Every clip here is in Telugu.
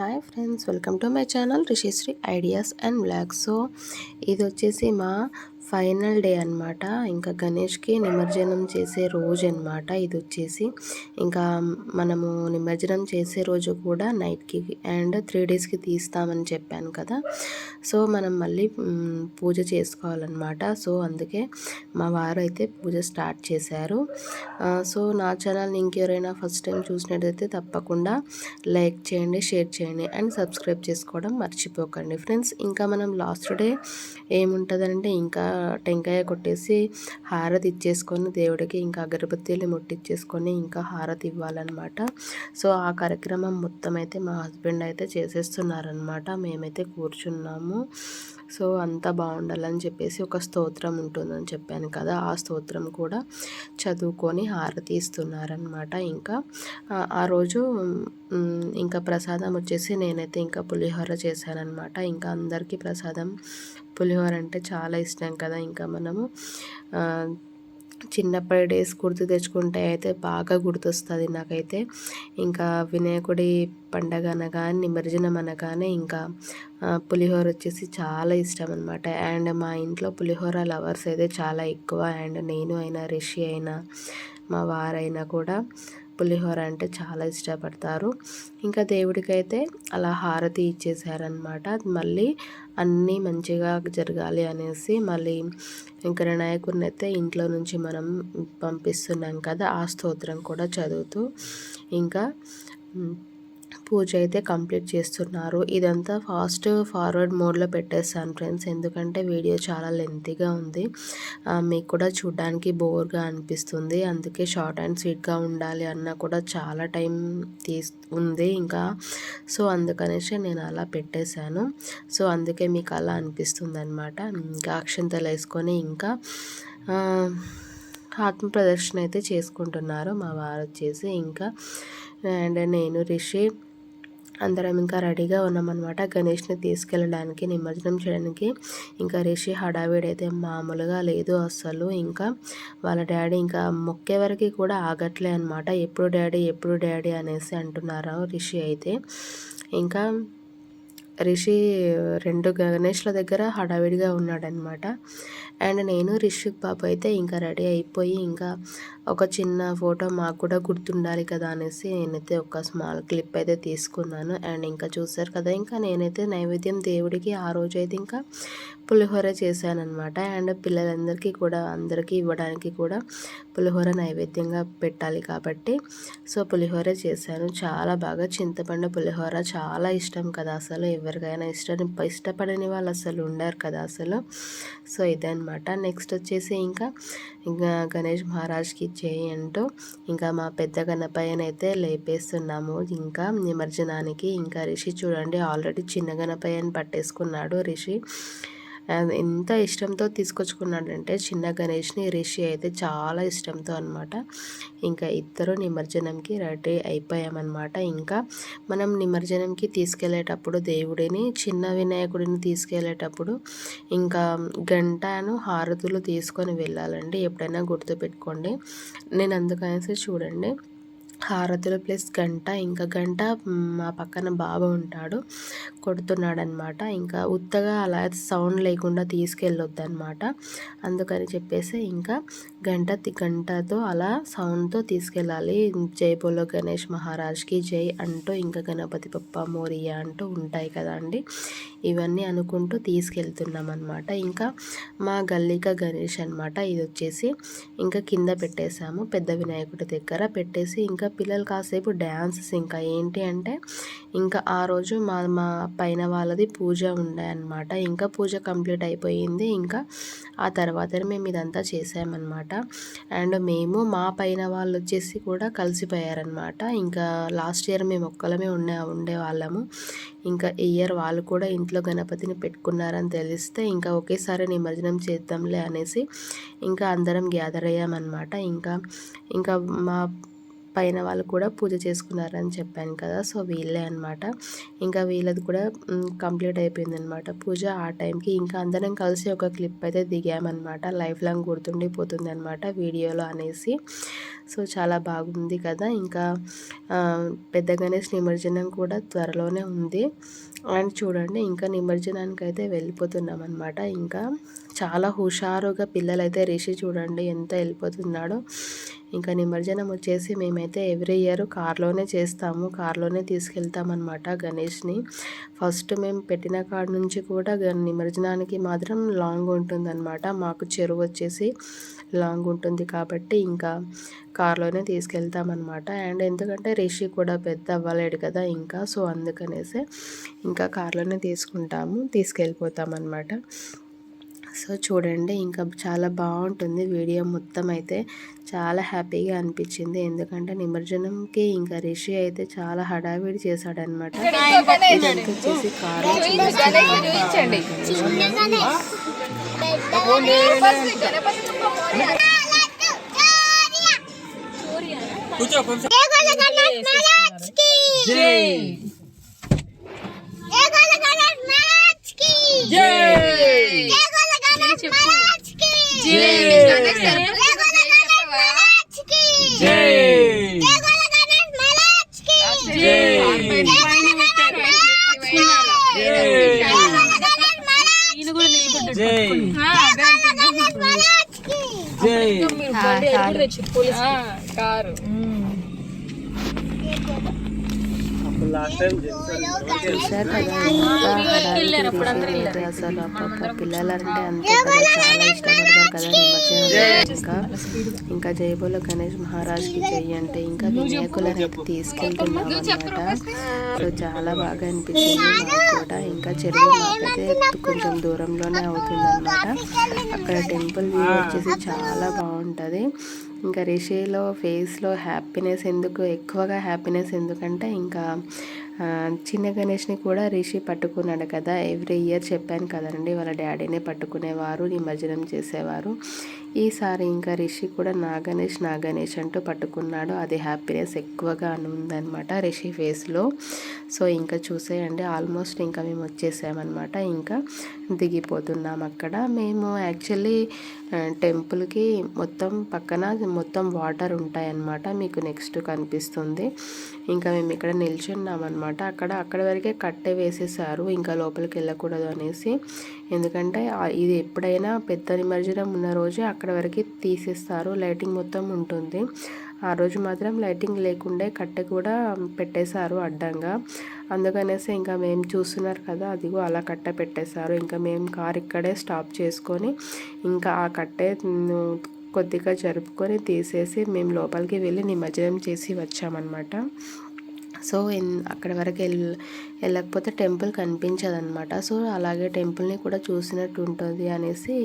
Hi friends welcome to my channel Rishishri ideas and blogs so ఇది వచ్చేసి మా ఫైనల్ డే అనమాట ఇంకా గణేష్కి నిమజ్జనం చేసే రోజు అనమాట ఇది వచ్చేసి ఇంకా మనము నిమజ్జనం చేసే రోజు కూడా నైట్కి అండ్ త్రీ డేస్కి తీస్తామని చెప్పాను కదా. సో మనం మళ్ళీ పూజ చేసుకోవాలన్నమాట. సో అందుకే మా వారు అయితే పూజ స్టార్ట్ చేశారు. సో నా ఛానల్ని ఇంకెవరైనా ఫస్ట్ టైం చూసినట్టయితే తప్పకుండా లైక్ చేయండి షేర్ చేయండి అండ్ సబ్స్క్రైబ్ చేసుకోవడం మర్చిపోకండి. ఫ్రెండ్స్ ఇంకా మనం లాస్ట్ డే ఏముంటుందంటే ఇంకా టెంకాయ కొట్టేసి హారతి ఇచ్చేసుకొని దేవుడికి ఇంకా అగరబత్తిని ముట్టించేసుకొని ఇంకా హారతి ఇవ్వాలన్నమాట. సో ఆ కార్యక్రమం మొత్తం అయితే మా హస్బెండ్ అయితే చేసేస్తున్నారనమాట మేమైతే కూర్చున్నాము. సో అంతా బాగుండాలని చెప్పేసి ఒక స్తోత్రం ఉంటుందని చెప్పాను కదా. ఆ స్తోత్రం కూడా చదువుకొని హారతి ఇస్తున్నారనమాట ఇంకా ఆ రోజు ఇంకా ప్రసాదం వచ్చేసి నేనైతే ఇంకా పులిహోర చేశాననమాట ఇంకా అందరికీ ప్రసాదం పులిహోర అంటే చాలా ఇష్టం కదా. ఇంకా మనము చిన్నప్పటి డేస్ గుర్తు తెచ్చుకుంటే అయితే బాగా గుర్తొస్తుంది నాకైతే. ఇంకా వినాయకుడి పండగ అనగానే నిమజ్జనం అనగానే ఇంకా పులిహోర వచ్చేసి చాలా ఇష్టం అనమాట అండ్ మా ఇంట్లో పులిహోర లవర్స్ అయితే చాలా ఎక్కువ. అండ్ నేను అయినా రిషి అయినా మా వారైనా కూడా పులిహోర అంటే చాలా ఇష్టపడతారు. ఇంకా దేవుడికైతే అలా హారతి ఇచ్చేసారనమాట మళ్ళీ అన్నీ మంచిగా జరగాలి అనేసి మళ్ళీ ఇంకా వినాయకుడిని అయితే ఇంట్లో నుంచి మనం పంపిస్తున్నాం కదా ఆ స్తోత్రం కూడా చదువుతూ. ఇంకా పూజ అయితే కంప్లీట్ చేస్తున్నారు. ఇదంతా ఫాస్ట్ ఫార్వర్డ్ మోడ్లో పెట్టేస్తాను ఫ్రెండ్స్. ఎందుకంటే వీడియో చాలా లెంతీగా ఉంది. మీకు కూడా చూడడానికి బోర్గా అనిపిస్తుంది. అందుకే షార్ట్ అండ్ స్వీట్గా ఉండాలి అన్న కూడా చాలా టైం తీస్ ఉంది ఇంకా. సో అందుకనేసి నేను అలా పెట్టేశాను. సో అందుకే మీకు అలా అనిపిస్తుంది అనమాట ఇంకా అక్షంతలు వేసుకొని ఇంకా ఆత్మ ప్రదర్శన అయితే చేసుకుంటున్నారు మా వారు వచ్చేసి. ఇంకా అండ్ నేను రిషి అందరం ఇంకా రెడీగా ఉన్నామన్నమాట. గణేష్ని తీసుకెళ్ళడానికి నిమజ్జనం చేయడానికి. ఇంకా రిషి హడావిడి అయితే మామూలుగా లేదు అస్సలు. ఇంకా వాళ్ళ డాడీ ఇంకా మొక్కే వరకు కూడా ఆగట్లే అనమాట ఎప్పుడు డాడీ ఎప్పుడు డాడీ అనేసి అంటున్నారు రిషి అయితే. ఇంకా రిషి రెండు గణేష్ల దగ్గర హడావిడిగా ఉన్నాడనమాట అండ్ నేను రిషిక్ బాబు అయితే ఇంకా రెడీ అయిపోయి ఇంకా ఒక చిన్న ఫోటో మాకు కూడా గుర్తుండాలి కదా అనేసి నేనైతే ఒక స్మాల్ క్లిప్ అయితే తీసుకున్నాను. అండ్ ఇంకా చూసారు కదా ఇంకా నేనైతే నైవేద్యం దేవుడికి ఆ రోజు అయితే ఇంకా పులిహోర చేశానమాట అండ్ పిల్లలందరికీ కూడా అందరికీ ఇవ్వడానికి కూడా పులిహోర నైవేద్యంగా పెట్టాలి కాబట్టి సో పులిహోర చేశాను. చాలా బాగా చింతపండు పులిహోర చాలా ఇష్టం కదా అసలు ఎవరు ఎవరికైనా ఇష్టం ఇష్టపడని వాళ్ళు అసలు ఉండరు కదా అసలు. సో ఇదనమాట నెక్స్ట్ వచ్చేసి ఇంకా ఇంకా గణేష్ మహారాజ్కి చేయి అంటూ ఇంకా మా పెద్ద గణపయ్యని అయితే లేపేస్తున్నాము. ఇంకా నిమజ్జనానికి ఇంకా రిషి చూడండి ఆల్రెడీ చిన్న గణపయ్యని పట్టేసుకున్నాడు రిషి. ఎంత ఇష్టంతో తీసుకొచ్చుకున్నాడంటే చిన్న గణేష్ని రిషి అయితే చాలా ఇష్టంతో అనమాట ఇంకా ఇద్దరు నిమజ్జనంకి రెడీ అయిపోయామన్నమాట. ఇంకా మనం నిమజ్జనంకి తీసుకెళ్ళేటప్పుడు దేవుడిని చిన్న వినాయకుడిని తీసుకెళ్ళేటప్పుడు ఇంకా గంటను హారతులు తీసుకొని వెళ్ళాలండి. ఎప్పుడైనా గుర్తుపెట్టుకోండి. నేను అందుకనేసి చూడండి. హారతులు ప్లస్ గంట ఇంకా గంట మా పక్కన బాబు ఉంటాడు. కొడుతున్నాడనమాట. ఇంకా ఉత్తగా అలా సౌండ్ లేకుండా తీసుకెళ్ళొద్దు అనమాట అందుకని చెప్పేసి ఇంకా గంట గంటతో అలా సౌండ్తో తీసుకెళ్ళాలి. జై బోలో గణేష్ మహారాజ్కి జై అంటూ ఇంకా గణపతి పప్ప మోరియా అంటూ ఉంటాయి కదా అండి. ఇవన్నీ అనుకుంటూ తీసుకెళ్తున్నాం అనమాట ఇంకా మా గల్లిక గణేష్ అనమాట. ఇది వచ్చేసి ఇంకా కింద పెట్టేశాము. పెద్ద వినాయకుడి దగ్గర పెట్టేసి ఇంకా పిల్లలు కాసేపు డ్యాన్సెస్ ఇంకా ఏంటి అంటే ఇంకా ఆ రోజు మా మా పైన వాళ్ళది పూజ ఉండే అనమాట ఇంకా పూజ కంప్లీట్ అయిపోయింది. ఇంకా ఆ తర్వాత మేము ఇదంతా చేసామన్నమాట. అండ్ మేము మా పైన వాళ్ళు వచ్చేసి కూడా కలిసిపోయారనమాట ఇంకా లాస్ట్ ఇయర్ మేము ఒక్కలమే ఉండే ఉండే వాళ్ళము. ఇంకా ఇయర్ వాళ్ళు కూడా ఇంట్లో గణపతిని పెట్టుకున్నారని తెలిస్తే ఇంకా ఒకేసారి నిమజ్జనం చేద్దాంలే అనేసి ఇంకా అందరం గ్యాదర్ అయ్యామన్నమాట. ఇంకా ఇంకా మా పైన వాళ్ళు కూడా పూజ చేసుకున్నారని చెప్పాను కదా సో వీళ్ళే అనమాట ఇంకా వీళ్ళది కూడా కంప్లీట్ అయిపోయింది అనమాట పూజ ఆ టైంకి. ఇంకా అందరం కలిసి ఒక క్లిప్ అయితే దిగామన్నమాట. లైఫ్ లాంగ్ గుర్తుండిపోతుంది అనమాట వీడియోలో అనేసి. సో చాలా బాగుంది కదా. ఇంకా పెద్ద గణేష్ నిమజ్జనం కూడా త్వరలోనే ఉంది. అండ్ చూడండి ఇంకా నిమజ్జనానికి అయితే వెళ్ళిపోతున్నాం అనమాట ఇంకా చాలా హుషారుగా పిల్లలైతే రిషి చూడండి ఎంత వెళ్ళిపోతున్నాడో. ఇంకా నిమజ్జనం వచ్చేసి మేమైతే ఎవ్రీ ఇయర్ కార్లోనే చేస్తాము. కార్లోనే తీసుకెళ్తామన్నమాట గణేష్ని. ఫస్ట్ మేము పెట్టిన కాడ నుంచి కూడా నిమజ్జనానికి మాత్రం లాంగ్ ఉంటుందన్నమాట. మాకు చెరువు వచ్చేసి లాంగ్ ఉంటుంది కాబట్టి ఇంకా కార్లోనే తీసుకెళ్తామన్నమాట. అండ్ ఎందుకంటే రిషి కూడా పెద్ద అవ్వలేడు కదా ఇంకా సో అందుకనేసి ఇంకా కార్లోనే తీసుకుంటాము తీసుకెళ్ళిపోతామన్నమాట. సో చూడండి ఇంకా చాలా బాగుంటుంది వీడియో మొత్తం అయితే. చాలా హ్యాపీగా అనిపించింది. ఎందుకంటే నిమజ్జనంకి ఇంకా రిషి అయితే చాలా హడావిడి చేశాడనమాట వచ్చేసి కారు కూర్చో కొంచెం కారు. చూశారు కదా ఎంత హడావిడి చేశారు అసలు అప్ప పిల్లలంటే అంతే కదా చాలా ఇష్టపడతారు కదా నిమజ్జనం ఇంకా ఇంకా జయబోల గణేష్ మహారాజ్కి చెయ్యి అంటే ఇంకా వినాయకులను అయితే తీసుకెళ్తున్నాం అనమాట సో చాలా బాగా అనిపించింది మాకు కూడా ఇంకా చెరువు మాకైతే కొంచెం దూరంలోనే అవుతుంది అనమాట అక్కడ టెంపుల్ వ్యూ వచ్చేసి చాలా బాగుంటుంది ఇంకా రిషిలో ఫేస్లో హ్యాపీనెస్ ఎందుకు ఎక్కువగా హ్యాపీనెస్ ఎందుకంటే ఇంకా చిన్న గణేష్ని కూడా రిషి పట్టుకున్నాడు కదా. ఎవ్రీ ఇయర్ చెప్పాను కదండి వాళ్ళ డాడీనే పట్టుకునేవారు నిమజ్జనం చేసేవారు. ఈసారి ఇంకా రిషి కూడా నాగణేష్ నాగణేష్ అంటూ పట్టుకున్నాడు. అది హ్యాపీనెస్ ఎక్కువగా ఉందనమాట రిషి ఫేస్లో. సో ఇంకా చూసేయండి. ఆల్మోస్ట్ ఇంకా మేము వచ్చేసామన్నమాట. ఇంకా దిగిపోతున్నాం అక్కడ. మేము యాక్చువల్లీ టెంపుల్కి మొత్తం పక్కన మొత్తం వాటర్ ఉంటాయన్నమాట. మీకు నెక్స్ట్ కనిపిస్తుంది. ఇంకా మేము ఇక్కడ నిల్చున్నామన్నమాట. అక్కడ అక్కడ వరకే కట్టె వేసేసారు. ఇంకా లోపలికి వెళ్ళకూడదు అనేసి. ఎందుకంటే ఇది ఎప్పుడైనా పెద్ద నిమజ్జనం ఉన్న రోజే అక్కడ వరకు తీసేస్తారు. లైటింగ్ మొత్తం ఉంటుంది. ఆ రోజు మాత్రం లైటింగ్ లేకుండే కట్టె కూడా పెట్టేశారు అడ్డంగా. అందుకనేసి ఇంకా మేము చూస్తున్నారు కదా అదిగో అలా కట్టె పెట్టేశారు. ఇంకా మేము కార్ ఇక్కడే స్టాప్ చేసుకొని ఇంకా ఆ కట్టె కొద్దిగా జరుపుకొని తీసేసి మేము లోపలికి వెళ్ళి నిమజ్జనం చేసి వచ్చామన్నమాట. సో అక్కడ వరకు వెళ్ళి వెళ్ళకపోతే టెంపుల్ కనిపించదు అనమాట సో అలాగే టెంపుల్ని కూడా చూసినట్టు ఉంటుంది అనేసి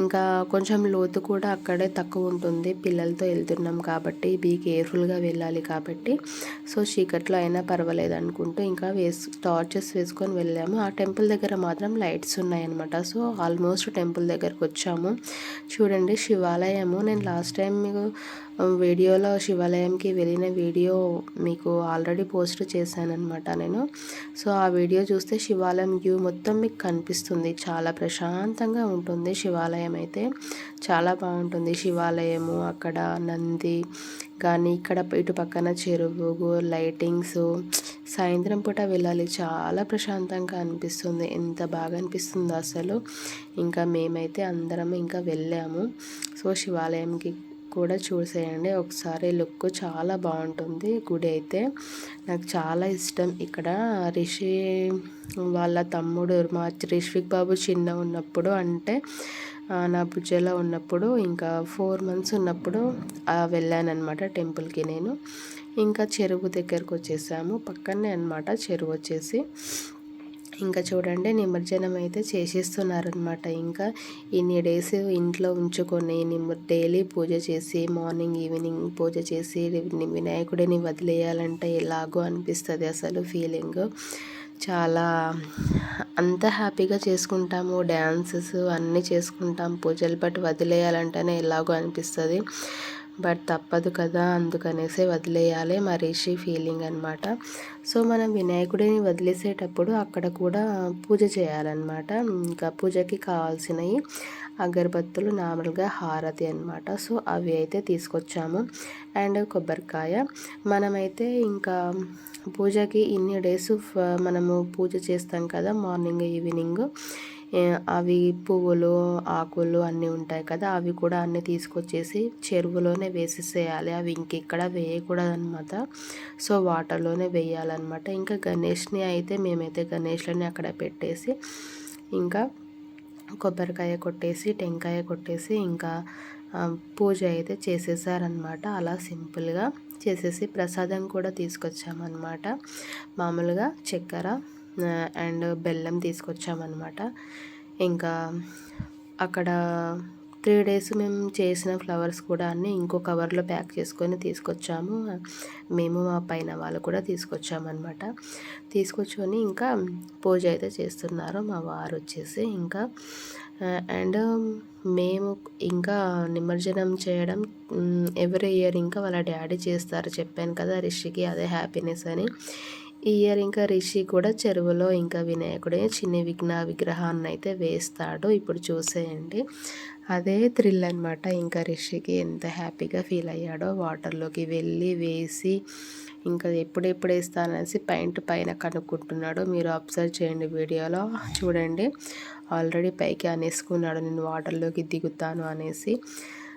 ఇంకా కొంచెం లోతు కూడా అక్కడే తక్కువ ఉంటుంది పిల్లలతో వెళ్తున్నాం కాబట్టి బీ కేర్ఫుల్గా వెళ్ళాలి కాబట్టి. సో చీకట్లో అయినా పర్వాలేదు అనుకుంటూ ఇంకా వేసు టార్చెస్ వేసుకొని వెళ్ళాము. ఆ టెంపుల్ దగ్గర మాత్రం లైట్స్ ఉన్నాయన్నమాట. సో ఆల్మోస్ట్ టెంపుల్ దగ్గరకు వచ్చాము. చూడండి శివాలయము. నేను లాస్ట్ టైం మీకు వీడియోలో శివాలయంకి వెళ్ళిన వీడియో మీకు ఆల్రెడీ పోస్ట్ చేశానమాట నేను. సో ఆ వీడియో చూస్తే శివాలయం వ్యూ మొత్తం మీకు కనిపిస్తుంది. చాలా ప్రశాంతంగా ఉంటుంది శివాలయం అయితే. చాలా బాగుంటుంది శివాలయము. అక్కడ నంది కానీ ఇక్కడ ఇటు పక్కన చెరువు లైటింగ్స్ సాయంత్రం పూట వెళ్ళాలి. చాలా ప్రశాంతంగా అనిపిస్తుంది. ఎంత బాగా అనిపిస్తుందో అసలు. ఇంకా మేమైతే అందరం ఇంకా వెళ్ళాము. సో శివాలయంకి కూడా చూసేయండి. ఒకసారి లుక్ చాలా బాగుంటుంది. గుడి అయితే నాకు చాలా ఇష్టం. ఇక్కడ రిషి వాళ్ళ తమ్ముడు మా రిష్విక్ బాబు చిన్న ఉన్నప్పుడు అంటే నా బుజ్జలో ఉన్నప్పుడు ఇంకా ఫోర్ మంత్స్ ఉన్నప్పుడు వెళ్ళానమాట టెంపుల్కి నేను. ఇంకా చెరువు దగ్గరకు వచ్చేసాము. పక్కనే అనమాట చెరువు వచ్చేసి. ఇంకా చూడండి నిమజ్జనం అయితే చేసేస్తున్నారనమాట ఇంకా ఇన్ని డేస్ ఇంట్లో ఉంచుకొని నిమ్మ డైలీ పూజ చేసి మార్నింగ్ ఈవినింగ్ పూజ చేసి వినాయకుడిని వదిలేయాలంటే ఎలాగో అనిపిస్తుంది అసలు ఫీలింగ్. చాలా అంత హ్యాపీగా చేసుకుంటాము డ్యాన్సెస్ అన్నీ చేసుకుంటాం పూజలు బట్టి వదిలేయాలంటేనే ఎలాగో అనిపిస్తుంది. బట్ తప్పదు కదా అందుకనేసి వదిలేయాలి మా రిషి ఫీలింగ్ అనమాట సో మనం వినాయకుడిని వదిలేసేటప్పుడు అక్కడ కూడా పూజ చేయాలన్నమాట. ఇంకా పూజకి కావాల్సినవి అగరబత్తులు నార్మల్గా హారతి అనమాట సో అవి అయితే తీసుకొచ్చాము. అండ్ కొబ్బరికాయ. మనమైతే ఇంకా పూజకి ఇన్ని డేస్ మనము పూజ చేస్తాం కదా మార్నింగ్ ఈవినింగ్. అవి పువ్వులు ఆకులు అన్నీ ఉంటాయి కదా అవి కూడా అన్నీ తీసుకొచ్చేసి చెరువులోనే వేసేసేయాలి. అవి ఇంకెక్కడ వేయకూడదు అనమాట సో వాటర్లోనే వేయాలన్నమాట. ఇంకా గణేష్ని అయితే మేమైతే గణేష్లని అక్కడ పెట్టేసి ఇంకా కొబ్బరికాయ కొట్టేసి టెంకాయ కొట్టేసి ఇంకా పూజ అయితే చేసేసారనమాట అలా సింపుల్గా చేసేసి ప్రసాదం కూడా తీసుకొచ్చామన్నమాట. మామూలుగా చక్కెర అండ్ బెల్లం తీసుకొచ్చామన్నమాట. ఇంకా అక్కడ త్రీ డేస్ మేము చేసిన ఫ్లవర్స్ కూడా అన్నీ ఇంకో కవర్లో ప్యాక్ చేసుకొని తీసుకొచ్చాము. మేము మా పైన వాళ్ళు కూడా తీసుకొచ్చామన్నమాట. తీసుకొచ్చుకొని ఇంకా పూజ అయితే చేస్తున్నారు. మా వారు వచ్చేసి ఇంకా అండ్ మేము ఇంకా నిమజ్జనం చేయడం ఎవ్రీ ఇయర్ ఇంకా వాళ్ళ డాడీ చేస్తారు. చెప్పాను కదా రిషికి అదే హ్యాపీనెస్ అని. ఇయర్ ఇంకా రిషి కూడా చెరువులో ఇంకా వినాయకుడే చిన్న విఘ్న విగ్రహాన్ని అయితే వేస్తాడు. ఇప్పుడు చూసేయండి. అదే థ్రిల్ అనమాట ఇంకా రిషికి ఎంత హ్యాపీగా ఫీల్ అయ్యాడో వాటర్లోకి వెళ్ళి వేసి ఇంకా ఎప్పుడెప్పుడు వేస్తాననేసి పెయింట్ పైన కనుక్కుంటున్నాడు. మీరు అబ్జర్వ్ చేయండి వీడియోలో. చూడండి. ఆల్రెడీ పైకి అనేసుకున్నాడు. నేను వాటర్లోకి దిగుతాను అనేసి.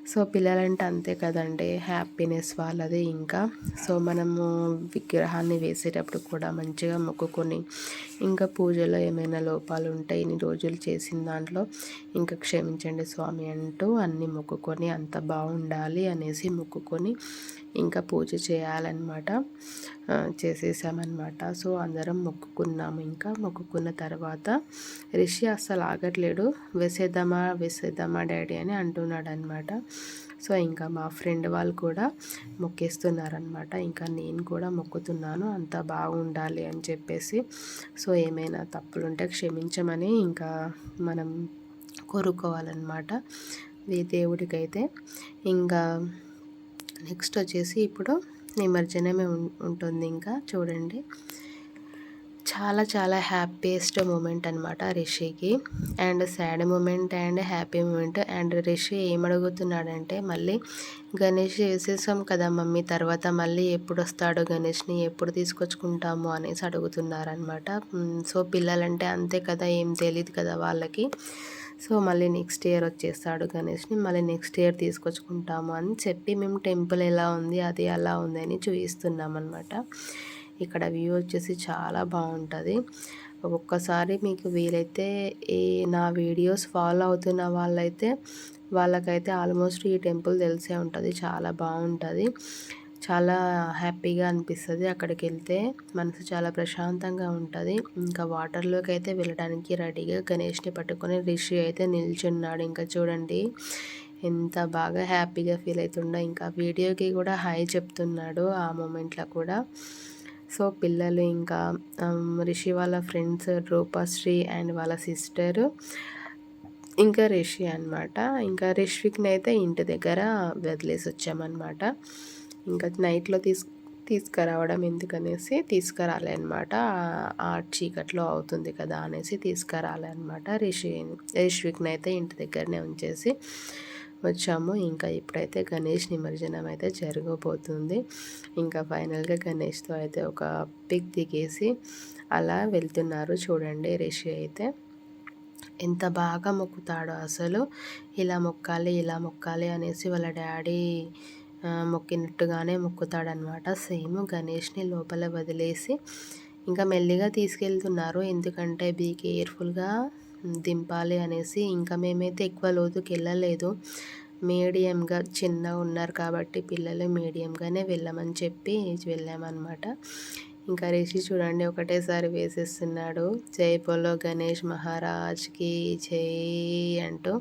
సో పిల్లలంటే అంతే కదండి హ్యాపీనెస్ వాళ్ళది ఇంకా. సో మనము విగ్రహాన్ని వేసేటప్పుడు కూడా మంచిగా మొక్కుకొని ఇంకా పూజలో ఏమైనా లోపాలు ఉంటే ఇన్ని రోజులు చేసిన దాంట్లో ఇంకా క్షమించండి స్వామి అంటూ అన్నీ మొక్కుకొని అంత బాగుండాలి అనేసి మొక్కుకొని ఇంకా పూజ చేయాలన్నమాట. చేసేసామన్నమాట. సో అందరం మొక్కుకున్నాము ఇంకా. మొక్కుకున్న తర్వాత రిషి అస్సలు ఆగట్లేడు. వేసేద్దామా వేసేద్దామా డాడీ అని అంటున్నాడు అనమాట సో ఇంకా మా ఫ్రెండ్ వాళ్ళు కూడా మొక్కేస్తున్నారనమాట ఇంకా నేను కూడా మొక్కుతున్నాను. అంత బాగుండాలి అని చెప్పేసి. సో ఏమైనా తప్పులుంటే క్షమించమని ఇంకా మనం కోరుకోవాలన్నమాట. దేవుడికైతే. ఇంకా నెక్స్ట్ వచ్చేసి ఇప్పుడు నిమజ్జనమే ఉంటుంది ఇంకా చూడండి. చాలా చాలా హ్యాపీయెస్ట్ మూమెంట్ అనమాట రిషికి. And sad moment and happy moment and Rishi ఏమడుగుతున్నాడంటే మళ్ళీ గణేష్ వేసేసాం కదా మమ్మీ తర్వాత మళ్ళీ ఎప్పుడు వస్తాడు గణేష్ని ఎప్పుడు తీసుకొచ్చుకుంటాము అనేసి అడుగుతున్నారనమాట సో పిల్లలంటే అంతే కదా ఏం తెలియదు కదా వాళ్ళకి. సో మళ్ళీ నెక్స్ట్ ఇయర్ వచ్చేస్తాడు గణేష్ని మళ్ళీ నెక్స్ట్ ఇయర్ తీసుకొచ్చుకుంటాము అని చెప్పి మేము టెంపుల్ ఎలా ఉంది అది అలా ఉంది అని చూపిస్తున్నాం అనమాట ఇక్కడ వ్యూ వచ్చేసి చాలా బాగుంటుంది. ఒక్కసారి మీకు వీలైతే ఈ నా వీడియోస్ ఫాలో అవుతున్న వాళ్ళైతే వాళ్ళకైతే ఆల్మోస్ట్ ఈ టెంపుల్ తెలిసే ఉంటుంది చాలా బాగుంటుంది. చాలా హ్యాపీగా అనిపిస్తుంది అక్కడికి వెళ్తే మనసు చాలా ప్రశాంతంగా ఉంటుంది. ఇంకా వాటర్లోకి అయితే వెళ్ళడానికి రెడీగా గణేష్ని పట్టుకొని రిషి అయితే నిల్చున్నాడు. ఇంకా చూడండి ఎంత బాగా హ్యాపీగా ఫీల్ అవుతుండో ఇంకా వీడియోకి కూడా హాయ్ చెప్తున్నాడు ఆ మూమెంట్లో కూడా. సో పిల్లలు ఇంకా రిషి వాళ్ళ ఫ్రెండ్స్ రూపశ్రీ అండ్ వాళ్ళ సిస్టరు ఇంకా రిషి అనమాట ఇంకా రిష్విక్ని అయితే ఇంటి దగ్గర వదిలేసి వచ్చామన్నమాట ఇంకా నైట్లో తీసు తీసుకురావడం ఎందుకనేసి తీసుకురాలేనమాట ఆ చీకట్లో అవుతుంది కదా అనేసి తీసుకురాలేనమాట రిషి రిష్విక్ని అయితే ఇంటి దగ్గరనే ఉంచేసి వచ్చాము. ఇంకా ఇప్పుడైతే గణేష్ నిమజ్జనం అయితే జరగబోతుంది. ఇంకా ఫైనల్గా గణేష్తో అయితే ఒక పిక్ దిగేసి అలా వెళ్తున్నారు చూడండి రిషి అయితే. ఎంత బాగా మొక్కుతాడో అసలు. ఇలా మొక్కాలి ఇలా మొక్కాలి అనేసి వాళ్ళ డాడీ మొక్కినట్టుగానే మొక్కుతాడనమాట సేమ్ గణేష్ని లోపల వదిలేసి ఇంకా మెల్లిగా తీసుకెళ్తున్నారు. ఎందుకంటే బీ కేర్ఫుల్గా దింపాలి అనేసి ఇంకా మేమైతే ఎక్కువ లోతుకి వెళ్ళలేదు మీడియంగా చిన్న ఉన్నారు కాబట్టి పిల్లలు మీడియంగానే వెళ్ళమని చెప్పి వెళ్ళామన్నమాట. ఇంకా రిషి చూడండి ఒకటేసారి వేసేస్తున్నాడు. జై పోలో గణేష్ మహారాజ్కి జై అంటూ.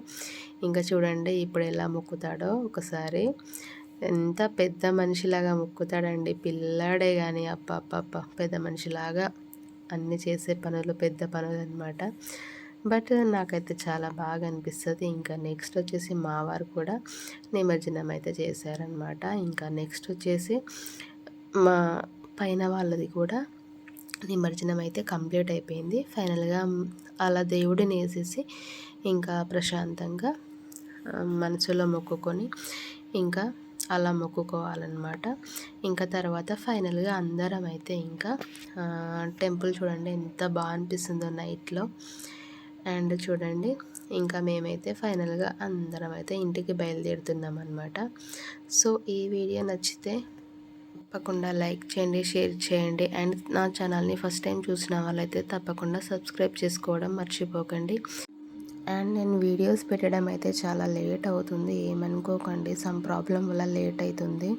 ఇంకా చూడండి ఇప్పుడు ఎలా మొక్కుతాడో ఒకసారి. ఎంత పెద్ద మనిషిలాగా మొక్కుతాడండి. పిల్లాడే కానీ అప్ప అప్ప పెద్ద మనిషిలాగా అన్నీ చేసే పనులు పెద్ద పనులు అనమాట బట్ నాకైతే చాలా బాగా అనిపిస్తుంది. ఇంకా నెక్స్ట్ వచ్చేసి మా వారు కూడా నిమజ్జనం అయితే చేశారనమాట ఇంకా నెక్స్ట్ వచ్చేసి మా పైన వాళ్ళది కూడా నిమజ్జనం అయితే కంప్లీట్ అయిపోయింది. ఫైనల్గా అలా దేవుడిని వేసేసి ఇంకా ప్రశాంతంగా మనసులో మొక్కుకొని ఇంకా అలా మొక్కుకోవాలన్నమాట. ఇంకా తర్వాత ఫైనల్గా అందరం అయితే ఇంకా టెంపుల్ చూడండి ఎంత బాగా అనిపిస్తుందో నైట్లో. అండ్ చూడండి ఇంకా మేమైతే ఫైనల్గా అందరం అయితే ఇంటికి బయలుదేరుతున్నాం అనమాట సో ఈ వీడియో నచ్చితే తప్పకుండా లైక్ చేయండి షేర్ చేయండి. అండ్ నా ఛానల్ని ఫస్ట్ టైం చూసిన వాళ్ళైతే తప్పకుండా సబ్స్క్రైబ్ చేసుకోవడం మర్చిపోకండి. అండ్ నేను వీడియోస్ పెట్టడం అయితే చాలా లేట్ అవుతుంది. ఏమనుకోకండి సమ్ ప్రాబ్లం వల్ల లేట్ అవుతుంది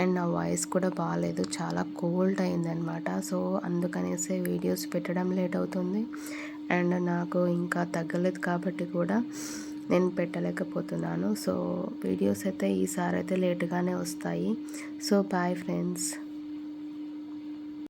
అండ్ నా వాయిస్ కూడా బాగాలేదు చాలా కోల్డ్ అయిందనమాట సో అందుకనేసి వీడియోస్ పెట్టడం లేట్ అవుతుంది. అండ్ నాకు ఇంకా తగ్గలేదు కాబట్టి కూడా నేను పెట్టలేకపోతున్నాను. సో వీడియోస్ అయితే ఈసారి అయితే లేట్గానే వస్తాయి. So bye friends